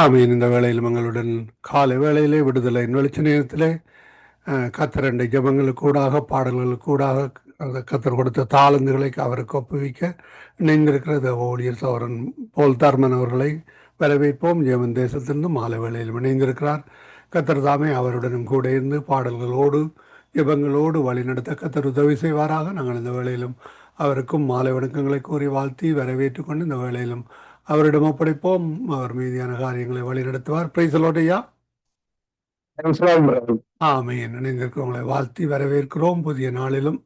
ஆமீன் இந்த வேளையிலும் எங்களுடன் காலை வேளையிலே விடுதலை வெளிச்ச நேரத்திலே கத்தரண்டை ஜபங்களுக்கூடாக பாடல்களுக்கூடாக அந்த கத்தர் கொடுத்த தாளந்துகளை அவருக்கு ஒப்புவிக்க இணைந்திருக்கிறது ஊழியர் சௌரன் போல் தர்மன் அவர்களை வரவேற்போம். ஜெமன் தேசத்திலிருந்து மாலை வேளையில் இணைந்திருக்கிறார். கத்தர் தாமே அவருடனும் கூட இருந்து பாடல்களோடு ஜபங்களோடு வழிநடத்த கத்தர் உதவி செய்வாராக. நாங்கள் இந்த வேளையிலும் அவருக்கும் மாலை வணக்கங்களை கூறி வாழ்த்தி வரவேற்று கொண்டு இந்த வேளையிலும் அவரிடம் ஒப்படைப்போம். அவர் மீதியான காரியங்களை வழிநடத்துவார். பிரைசலோடையா ஆமையன் நினைந்திருக்கிறவங்களை வாழ்த்தி வரவேற்கிறோம். புதிய நாளிலும்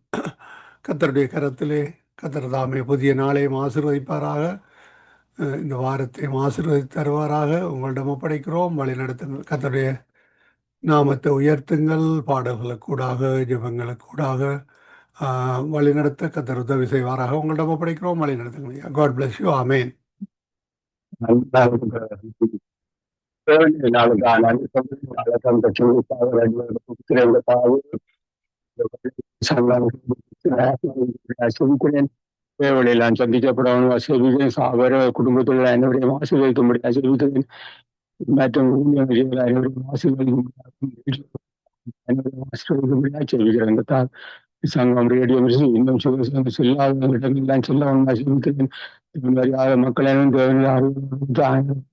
கத்தருடைய கரத்திலே கத்தர் தாமே புதிய நாளையும் ஆசிர்வதிப்பாராக. இந்த வாரத்தையும் ஆசிர்வதித்து தருவாராக. உங்களிடம் ஒப்படைக்கிறோம். வழிநடத்துங்கள். கத்தருடைய நாமத்தை உயர்த்துங்கள். பாடல்களுக்கூடாக ஜபங்களுக்கூடாக ஆஹ், வழிநடத்த கத்தர் உதவி செய்வாராக. உங்களிடம் ஒப்படைக்கிறோம். வழிநடத்துங்கள் காட் பிளஸ் யூ ஆமேன். தேவையெல்லாம் சந்திக்கப்படணும் ஆசீர்வதிக்கிறேன் அவர குடும்பத்தில் அனைவரையும் ஆசீர்வதிக்கும்படி ஆசீர்வதிக்கிறேன் மற்றும் அனைவரையும் ஆசீர்வதிக்கும்படி அனைவரையும் ஆசீர்வதிக்கும்படி ஆசீர்வதிக்கிறேன் இந்த தா- சங்கம் ரேடியோ இன்னும் சிவசங்கம் செல்லாத இடங்கள்லாம் செல்ல மாதிரி மரியாதை மக்கள் அனைவரும்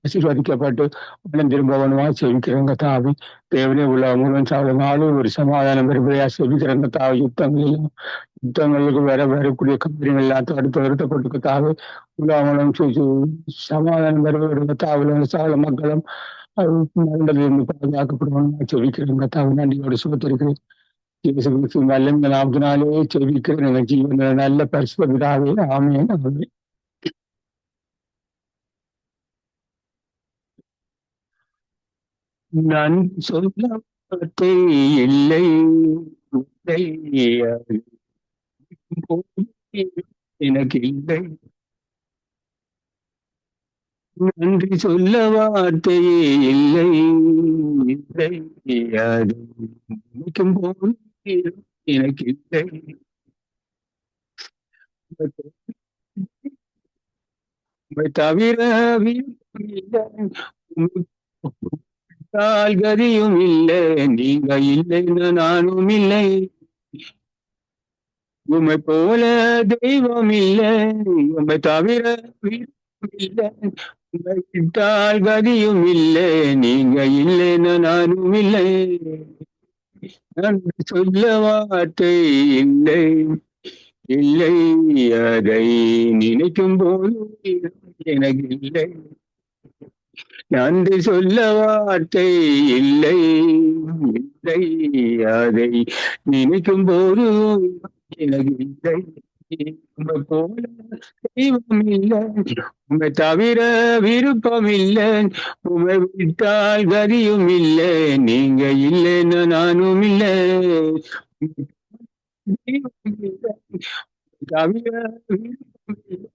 ஆசீர்வதிக்கப்பட்டு உடன் திரும்பவனுமா செவிக்கிறங்க தாவி தேவனே உள்ள முருகன் சாவல ஒரு சமாதானம் பெறுவதையா செவிக்கிறங்க தாவி யுத்தங்களிலும் யுத்தங்களுக்கு வேற வரக்கூடிய கம்பெனிகள் எல்லாம் தடுத்து நிறுத்தப்பட்டு தாவி உலகம் சமாதானம் பெறுவதற்கு தாவல சாவல மக்களும் மண்டலிருந்து பாதுகாக்கப்படுவாங்க செவிக்கிறங்க தாவி நன்றியோடு சுகத்திருக்கிறேன் நல்ல நாமத்தினாலே செவிக்கிறேன் எங்கள் ஜீவன நல்ல பரிசுதாவே ஆமேன் ஆமேன் நான் சொல்ல வார்த்தை இல்லை இல்லை, அது போதும் எனக்கு இல்லை நன்றி சொல்ல வார்த்தையே இல்லை இல்லை அது நினைக்கும் போது எனக்கு இல்லை உம்மை தவிர கதியும் இல்லை நீங்க இல்லைன்னு நானும் இல்லை உமை போல தெய்வம் இல்லை உமை தவிர விருப்பம் இல்லை உம்மை விட்டால் கதியும் இல்லை நீங்க இல்லைன்னு நானும் இல்லை. நன்றி சொல்ல வார்த்தை இல்லை. இல்லை அதை நினைக்கும் போது எனக்கு இல்லை. நன்றி சொல்ல வார்த்தை இல்லை இல்லை அதை நினைக்கும் போது எனக்கு இல்லை. உம்மை போல தெய்வம் இல்லை உம்மை தவிர விருப்பம் இல்லை உமை விட்டால் கரியும் இல்லை. நீங்க இல்லைன்னு நானும் இல்லை. தவிர விருப்பம் இல்லை.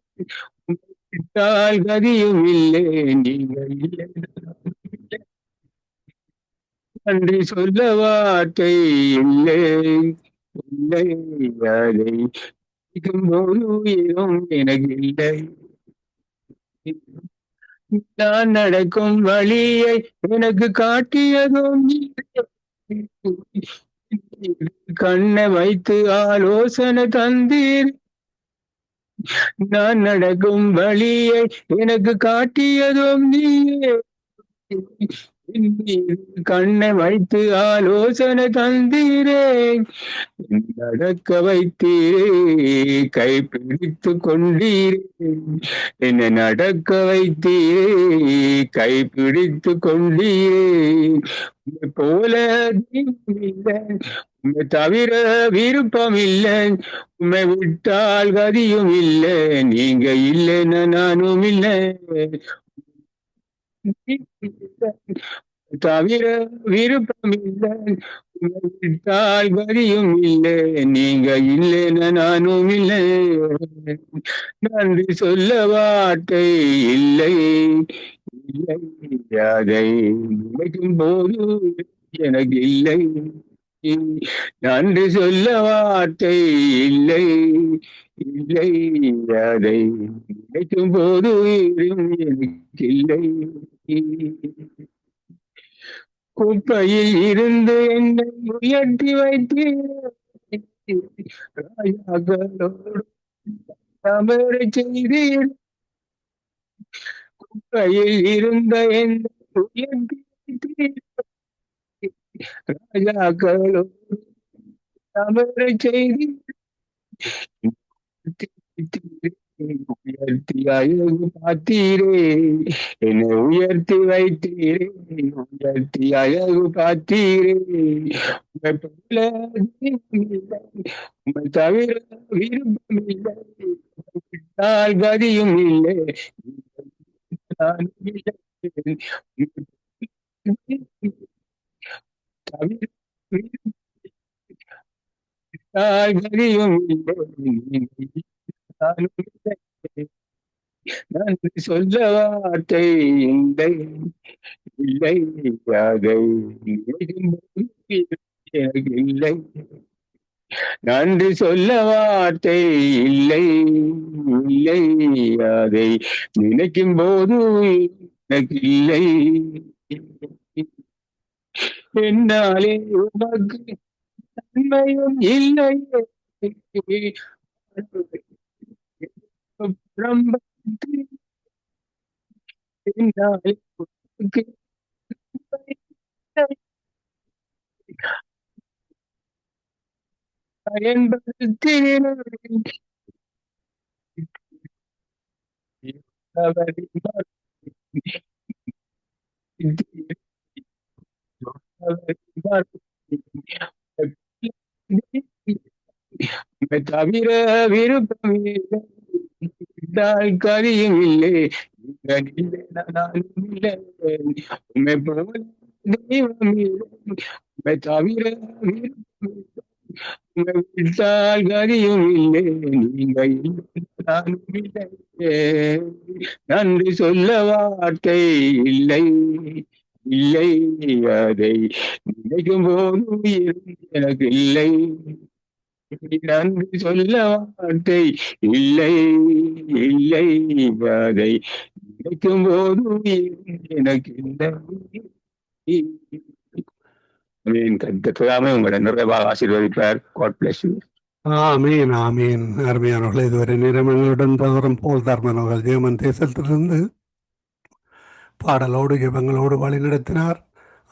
உமை விட்டால் கரியும் இல்லை. நீங்க இல்லைன்னு நன்றி சொல்ல வார்த்தை இல்லை. இல்லை அதை போது உயிரும் எனக்கு இல்லை நான் நடக்கும் வழியை எனக்கு காட்டியதும் கண்ணை வைத்து ஆலோசனை தந்தீர். நான் நடக்கும் வழியை எனக்கு காட்டியதும் நீயே. கண்ணை வைத்து ஆலோசனை தந்தீரே நடக்க வைத்தீரே கை பிடித்து கொண்டீரே என்னை நடக்க வைத்தீரே கை பிடித்து கொண்டீரே உம்மை போல உண்மை தவிர விருப்பம் இல்லை. உண்மை விட்டால் கதியும் இல்லை. நீங்க இல்லைன்னு நானும் இல்லை. தவிர விருப்பம் இல்லை உம்மை விட்டால் கதியும் இல்லை. நீங்க இல்லைன்னு நானும் இல்லை. நன்றி சொல்ல வார்த்தை இல்லை. இல்லை அதை நினைக்கும் போது எனக்கு இல்லை. நன்றி சொல்ல வார்த்தை இல்லை. இல்லை அதை நினைக்கும் போது எனக்கு இல்லை குப்பையில் இருந்து என்னை உயர்த்தி வைத்து ராஜாக்களோடு செய்தீர். குப்பையில் இருந்த என்னை உயர்த்தி வைத்தீர். ராஜாக்களோடு செய்தீர். உயர்த்தி பார்த்தீரே என்னை உயர்த்தி வைத்தீரே உயர்த்தி அழகு பார்த்தீரே உம்மை தவிர விருப்பமில்லை. கதியும் இல்லை தவிர விட்டால் கதியும் இல்லை நன்றி சொல்ல வார்த்தை இல்லை இல்லை அதை எனக்கு இல்லை நன்றி சொல்ல வார்த்தை இல்லை இல்லை அதை நினைக்கும் போது எனக்கு இல்லை. என்னாலே உனக்கு நன்மையும் இல்லை ரொம்ப என்னாலே உனக்கு பயன்படுத்தினேன் தவிர விருப்பம் கரியும் இல்லை நானும் இல்லை உண்மை போல தெய்வம் இல்லை. உண்மை தவிர விருப்பம் உண்மை விட்டால் கரியும் இல்லை நீங்க நானும் இல்லை. நன்றி சொல்ல வார்த்தை இல்லை. இல்லை. அதை நினைக்கும் போது எனக்கு இல்லை. நன்றி சொல்ல வார்த்தை இல்லை இல்லை அதை நினைக்கும் போது எனக்கு இந்த கத்துக்காம உங்களை நிறைவாக ஆசீர்வதிப்பார். காட் பிளஸ் யூ ஆமீன் ஆமீன். அருமையானவர்கள் இதுவரை நிறமங்களுடன் போல் தர்மனவர்கள் ஜெயமன் தேசத்திலிருந்து பாடலோடு ஜெபங்களோடு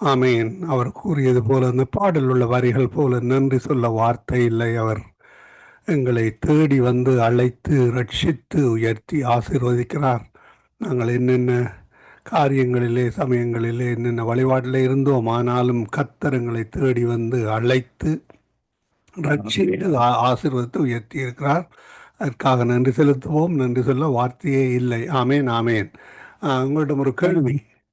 ஆமீன். அவர் கூறியது போல அந்த பாடல் உள்ள வரிகள் போல நன்றி சொல்ல வார்த்தை இல்லை அவர். எங்களை தேடி வந்து அழைத்து ரட்சித்து உயர்த்தி ஆசீர்வதிக்கிறார். நாங்கள் என்னென்ன காரியங்களிலே சமயங்களிலே என்னென்ன வழிபாட்டில் இருந்தோம் ஆனாலும் கத்தர் எங்களை தேடி வந்து அழைத்து ரட்சித்து ஆசீர்வதித்து உயர்த்தி இருக்கிறார் அதற்காக நன்றி செலுத்துவோம். நன்றி சொல்ல வார்த்தையே இல்லை. ஆமேன் ஆமேன். உங்களிடம் ஒரு கேள்வி.